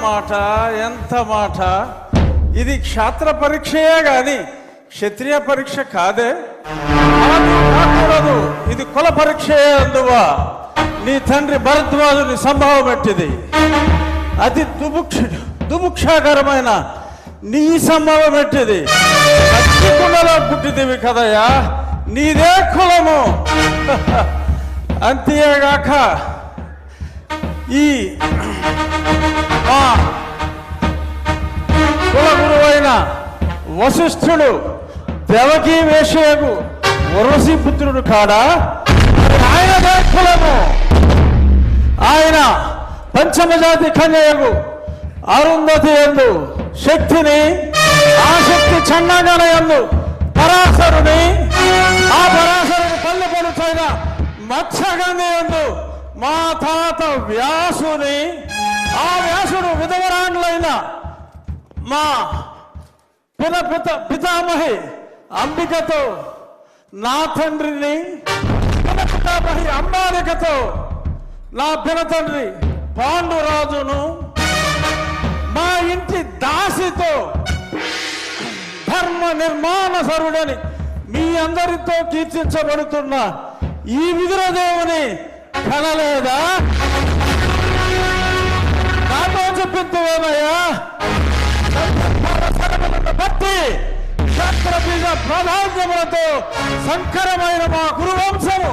మాట ఎంత మాట? ఇది క్షాత్ర పరీక్షయే గాని క్షత్రియ పరీక్ష కాదే. కాకూడదు. ఇది కుల పరీక్షయే అందువా. నీ తండ్రి భరద్వాజుని సంభావం పెట్టింది అతి దుభుక్ష దుభుక్షాకరమైన నీ సంభవం పెట్టింది కులలో పుట్టిదివి కదయ్యా. నీదే కులము. అంతేగాక ఈ వశిష్ఠుడు దేవకీ వేషయకు వరసి పుత్రుడు కాడా? ఆయన ఆయనదే కులము ఆయన పంచమజాతి కన్యయకు అరుంధతి ఎందు శక్తిని ఆ శక్తి చన్నగన ఎందు పరాశరుని ఆ పరాశరుని పల్లె పలుచైన మత్స్యగంధి ఎందు మా తాత వ్యాసుని ఆ వ్యాసుడు విధవరాండ్లైన మా పిత పిత పితామహి అంబికతో నా తండ్రిని పిత పితామహి అంబాలికతో నా పినతండ్రి పాండురాజును మా ఇంటి దాసితో ధర్మ నిర్మాణ సరుడని మీ అందరితో కీర్తించబడుతున్న ఈ విదురదేవుని కనలేదా? బట్టి క్షత్ర బీజ ప్రాధాన్యములతో సంకరమైన మా గురువంశము